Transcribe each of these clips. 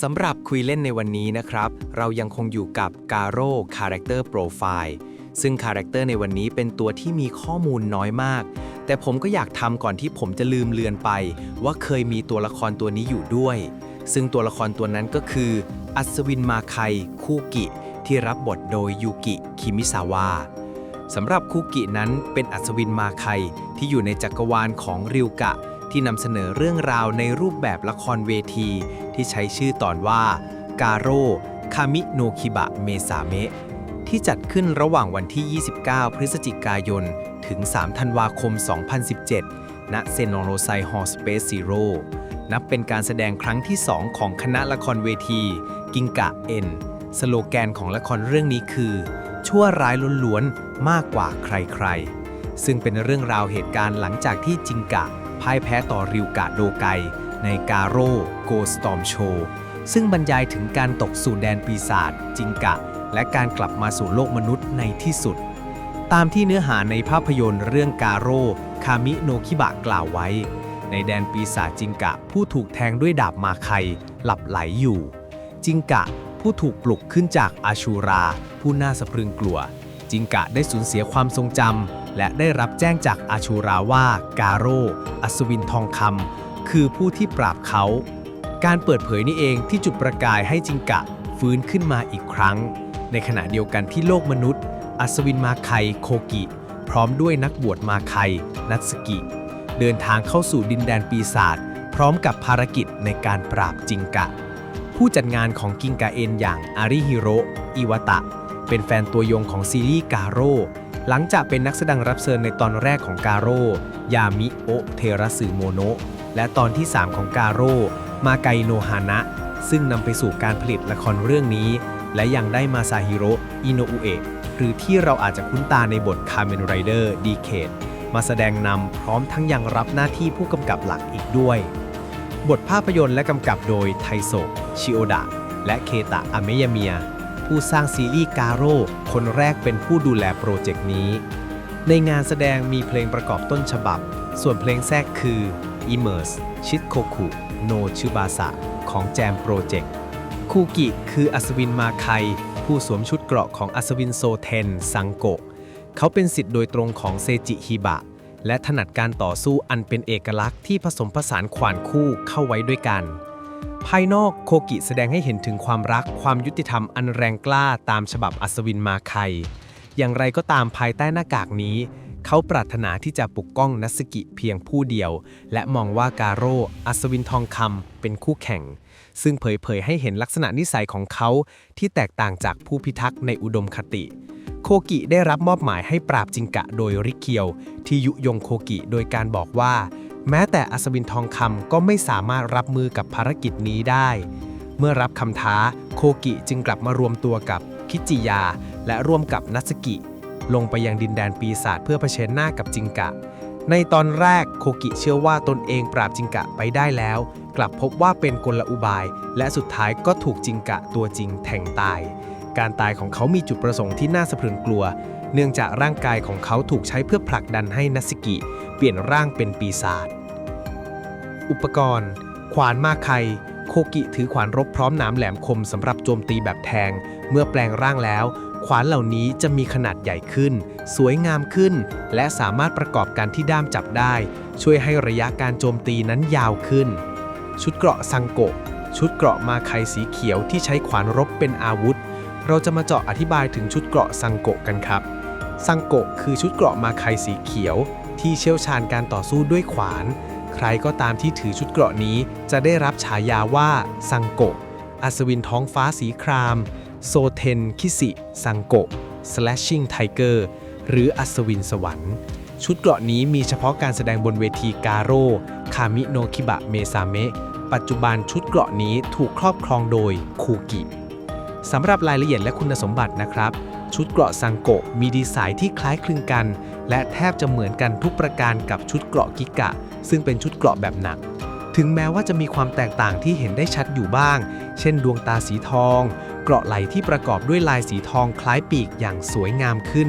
สำหรับคุยเล่นในวันนี้นะครับ เรายังคงอยู่กับ Garo Character Profile ซึ่งคาแรคเตอร์ในวันนี้เป็นตัวที่มีข้อมูลน้อยมาก แต่ผมก็อยากทำก่อนที่ผมจะลืมเลือนไป ว่าเคยมีตัวละครตัวนี้อยู่ด้วย ซึ่งตัวละครตัวนั้นก็คือ อัศวินมาไคคูกิ ที่รับบทโดยยูกิ คิมิซาวะสำหรับคุกินั้นเป็นอัศวินมาไคที่อยู่ในจักรวาลของริวกะ ที่นำเสนอเรื่องราวในรูปแบบละครเวที ที่ใช้ชื่อตอนว่าการโรคามิโนคิบะเมซาเมะที่จัดขึ้นระหว่างวันที่ 29 พฤศจิกายน ถึง 3 ธันวาคม 2017 ณ เซนโรไซฮอลสเปซซีโร่นับเป็นการแสดงครั้งที่ 2 ของคณะละครเวที กิงกะเอ็น สโลแกนของละครเรื่องนี้คือ ชั่วร้ายล้วนๆ มากกว่าใครๆ ซึ่งเป็นเรื่องราวเหตุการณ์หลังจากที่จิงกะพ่ายแพ้ต่อริวกะโดไก ในกาโร่โกสตอมโชซึ่งบรรยายถึงการตกสู่แดนปีศาจจิงกะ และการกลับมาสู่โลกมนุษย์ในที่สุด ตามที่เนื้อหาในภาพยนตร์เรื่องกาโร่คามิโนคิบะกล่าวไว้ ในแดนปีศาจจิงกะ ผู้ถูกแทงด้วยดาบมาไคหลับไหลอยู่ จิงกะผู้ถูกปลุกขึ้นจากอาชูรา ผู้น่าสะพรึงกลัว จิงกะได้สูญเสียความทรงจำและได้รับแจ้งจากอาชูราว่า กาโร่อัศวินทองคำ คือผู้ที่ปราบเขา การเปิดเผยนี้เองที่จุดประกายให้จิงกะฟื้นขึ้นมาอีกครั้ง ในขณะเดียวกันที่โลกมนุษย์ อัศวินมาไคโคกิ พร้อมด้วยนักบวชมาไคนัตสกิ เดินทางเข้าสู่ดินแดนปีศาจพร้อมกับภารกิจในการปราบจิงกะ ผู้จัดงานของกิงกาเอ็นอย่างอาริฮิโรอิวตะ เป็นแฟนตัวยงของซีรีส์กาโร่หลังจากเป็นนักแสดงรับเชิญในตอนแรกของกาโร่ยามิโอเทระสึโมโนะ และตอนที่ 3 ของกาโร่มาไกโนฮานะ ซึ่งนำไปสู่การผลิตละครเรื่องนี้ และยังได้มาซาฮิโรอิโนอุเอะหรือที่เราอาจจะคุ้นตาในบทคา m เมนไรเดอร์ดีเคดมาแสดงนำพร้อมทั้งยังรับหน้าที่ผู้กำกับหลักอีกด้วย บทภาพยนตร์และกำกับโดยไทโซชิโอดะ และเคตะอเมยาเมียผู้สร้างซีรีส์กาโร่คนแรกเป็นผู้ดูแลโปรเจกต์นี้ ในงานแสดงมีเพลงประกอบต้นฉบับ ส่วนเพลงแทรกคือ Immerse ชิดโคคุโนชิบาสะของแจมโปรเจกต์คูกิคืออัศวินมาไคผู้สวมชุดเกราะของอัศวินโซเทนซังโกะเขาเป็นสิทธิ์โดยตรงของเซจิฮิบะ และถนัดการต่อสู้อันเป็นเอกลักษณ์ที่ผสมผสานขวานคู่เข้าไว้ด้วยกัน ภายนอกโคกิแสดงให้เห็นถึงความรักความยุติธรรมอันแรงกล้าตามฉบับอัศวินมาไคอย่างไรก็ตามภายใต้หน้ากากนี้ เขาปรารถนาที่จะปกป้องนัสกิเพียงผู้เดียว และมองว่าการโรอัศวินทองคำเป็นคู่แข่ง ซึ่งเผยเผยให้เห็นลักษณะนิสัยของเขาที่แตกต่างจากผู้พิทักษ์ในอุดมคติ โคกิได้รับมอบหมายให้ปราบจิงกะโดยริเคียว ที่ยุยงโคกิโดยการบอกว่า แม้แต่อัศวินทองคำก็ไม่สามารถรับมือกับภารกิจนี้ได้ เมื่อรับคำท้า โคกิจึงกลับมารวมตัวกับคิจิยา และร่วมกับนัสกิ ลงไปยังดินแดนปีศาจเพื่อเผชิญหน้ากับจิงกะ ในตอนแรกโคกิเชื่อว่าตนเองปราบจิงกะไปได้แล้ว กลับพบว่าเป็นกลอุบาย และสุดท้ายก็ถูกจิงกะตัวจริงแทงตาย การตายของเขามีจุดประสงค์ที่น่าสะพรึงกลัว เนื่องจากร่างกายของเขาถูกใช้เพื่อผลักดันให้นัสกิ เปลี่ยนร่างเป็นปีศาจอุปกรณ์ ขวานมาไคโคกิถือขวานรบพร้อมหนามแหลมคมสำหรับโจมตีแบบแทง เมื่อแปลงร่างแล้ว ขวานเหล่านี้จะมีขนาดใหญ่ขึ้น สวยงามขึ้น และสามารถประกอบกันที่ด้ามจับได้ ช่วยให้ระยะการโจมตีนั้นยาวขึ้น ชุดเกราะซังโกะ ชุดเกราะมาไคสีเขียวที่ใช้ขวานรบเป็นอาวุธ เราจะมาเจาะอธิบายถึงชุดเกราะซังโกะกันครับ ซังโกะคือชุดเกราะมาไคสีเขียว ที่เชี่ยวชาญการต่อสู้ด้วยขวาน ใครก็ตามที่ถือชุดเกราะนี้ จะได้รับฉายาว่าซังโกะอัศวินท้องฟ้าสีคราม โซเทน คิสิ ซังโกะ slashing tiger หรืออัศวินสวรรค์ ชุดเกราะนี้มีเฉพาะการแสดงบนเวทีการโร่คามิโนคิบะเมซาเมะ ปัจจุบันชุดเกราะนี้ถูกครอบครองโดยคูกิสำหรับรายละเอียดและคุณสมบัตินะครับ ชุดเกราะซังโกะมีดีไซน์ที่คล้ายคลึงกัน และแทบจะเหมือนกันทุกประการกับชุดเกราะกิกะ ซึ่งเป็นชุดเกราะแบบหนัก ถึงแม้ว่าจะมีความแตกต่างที่เห็นได้ชัดอยู่บ้าง เช่น ดวงตาสีทอง เกราะไหลที่ประกอบด้วยลายสีทองคล้ายปีกอย่างสวยงามขึ้น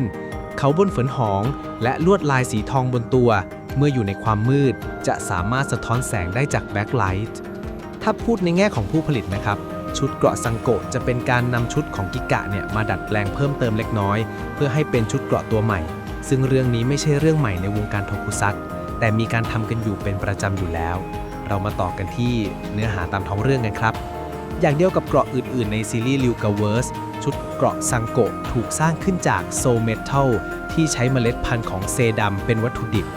เขาบนฝนหอง และลวดลายสีทองบนตัว เมื่ออยู่ในความมืด จะสามารถสะท้อนแสงได้จากแบ็คไลท์ถ้าพูดในแง่ของผู้ผลิตนะครับ ชุดเกราะซังโกะจะเป็นการนำชุดของกิกะเนี่ยมาดัดแปลงเพิ่มเติมเล็กน้อย เพื่อให้เป็นชุดเกราะตัวใหม่ ซึ่งเรื่องนี้ไม่ใช่เรื่องใหม่ในวงการโทคุซัตแต่มีการทำกันอยู่เป็นประจำอยู่แล้ว เรามาต่อกันที่เนื้อหาตามท้องเรื่องกันครับ อย่างเดียวกับเกราะอื่น ๆ ในซีรีส์ลิวกาเวิร์สชุดเกราะซังโกะถูกสร้างขึ้นจากโซเมทัลที่ใช้เมล็ดพันธุ์ของเซดัมเป็นวัตถุดิบ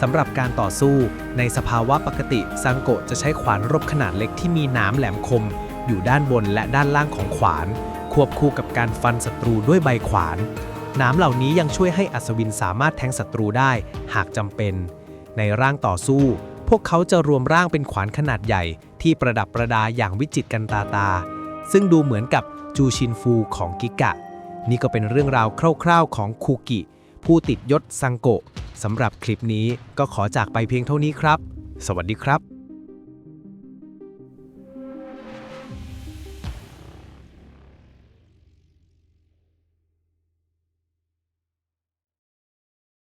สำหรับการต่อสู้ในสภาวะปกติซังโกะจะใช้ขวานรบขนาดเล็กที่มีหน้ำแหลมคม อยู่ด้านบนและด้านล่างของขวาน ควบคู่กับการฟันศัตรูด้วยใบขวานหน้ำเหล่านี้ยังช่วยให้อัศวินสามารถแทงศัตรูได้หากจำเป็น ในร่างต่อสู้ พวกเขาจะรวมร่างเป็นขวานขนาดใหญ่ ที่ประดับประดาอย่างวิจิตรกันตาตา ซึ่งดูเหมือนกับจูชินฟูของกิกะ นี่ก็เป็นเรื่องราวคร่าวๆของคูกิ ผู้ติดยศซังโกะสำหรับคลิปนี้ก็ขอจากไปเพียงเท่านี้ครับ สวัสดีครับ